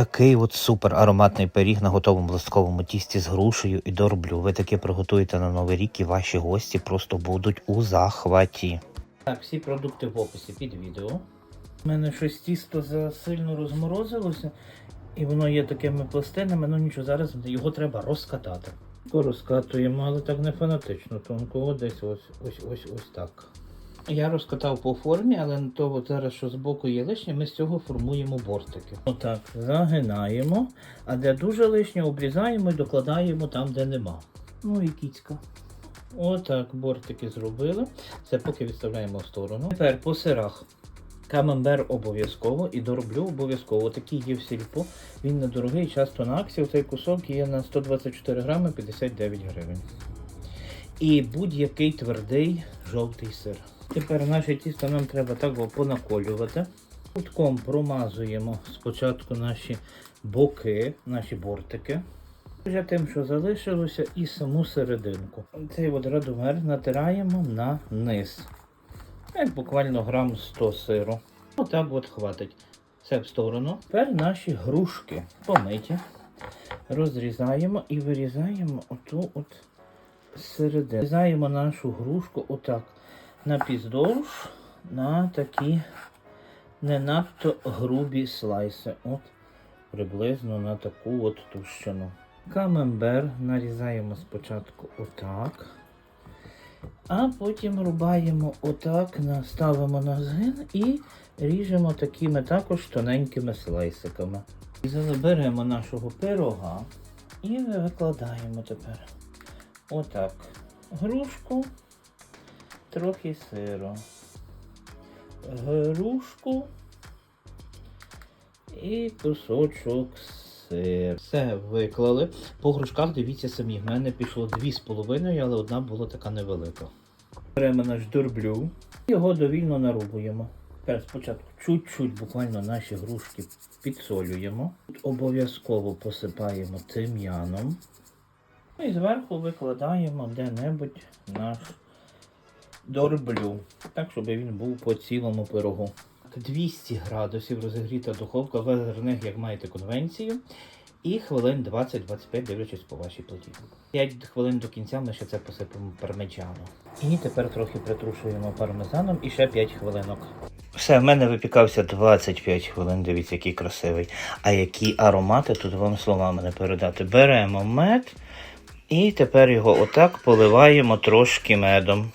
такий от супер ароматний пиріг на готовому листковому тісті з грушею і дорблю. Ви таке приготуєте на новий рік, і ваші гості просто будуть у захваті. Так, всі продукти в описі під відео. У мене щось тісто засильно розморозилося, і воно є такими пластинами, ну нічого, зараз його треба розкатати. Розкатуємо, але так не фанатично, тонко, десь ось ось ось ось так. Я розкатав по формі, але на то от зараз, що збоку є лишнє, ми з цього формуємо бортики. Отак, загинаємо, а де дуже лишнє, обрізаємо і докладаємо там, де нема. Ну і кіцька. Отак, бортики зробили. Це поки відставляємо в сторону. Тепер по сирах. Камембер обов'язково і дороблю обов'язково. Такий є в сільпо. Він недорогий, часто на акції. Цей кусок є на 124 грами 59 гривень. І будь-який твердий жовтий сир. Тепер наше тісто нам треба так понаколювати. Кутком промазуємо спочатку наші боки, наші бортики. Вже тим, що залишилося, і саму серединку. Цей от радомер натираємо на низ. Як буквально грам 100 сиру. Отак от хватить. Це в сторону. Тепер наші грушки помиті. Розрізаємо і вирізаємо оту от середину. Вирізаємо нашу грушку отак. На піздовж на такі не надто грубі слайси. От приблизно на таку от товщину. Камембер нарізаємо спочатку отак. А потім рубаємо отак, ставимо на згин і ріжемо такими також тоненькими слайсиками. І Беремо нашого пирога і викладаємо тепер. Отак. Грушку, трохи сиру. Грушку і кусочок сир. Все виклали. По грушках дивіться самі. В мене пішло дві з половиною, але одна була така невелика. Беремо наш дурблю. Його довільно нарубуємо. Тепер спочатку чуть-чуть буквально наші грушки підсолюємо. Тут обов'язково посипаємо тим'яном. Ну і зверху викладаємо де-небудь наш дорблю. Так, щоб він був по цілому пирогу. 200 градусів розігріта духовка, верних, як маєте конвенцію. І хвилин 20-25, дивлячись по вашій плиті. 5 хвилин до кінця ми ще це посипемо пармеджаном. І тепер трохи притрушуємо пармезаном і ще 5 хвилинок. Все, в мене випікався 25 хвилин, дивіться, який красивий. А які аромати тут вам словами не передати. Беремо мед і тепер його отак поливаємо трошки медом.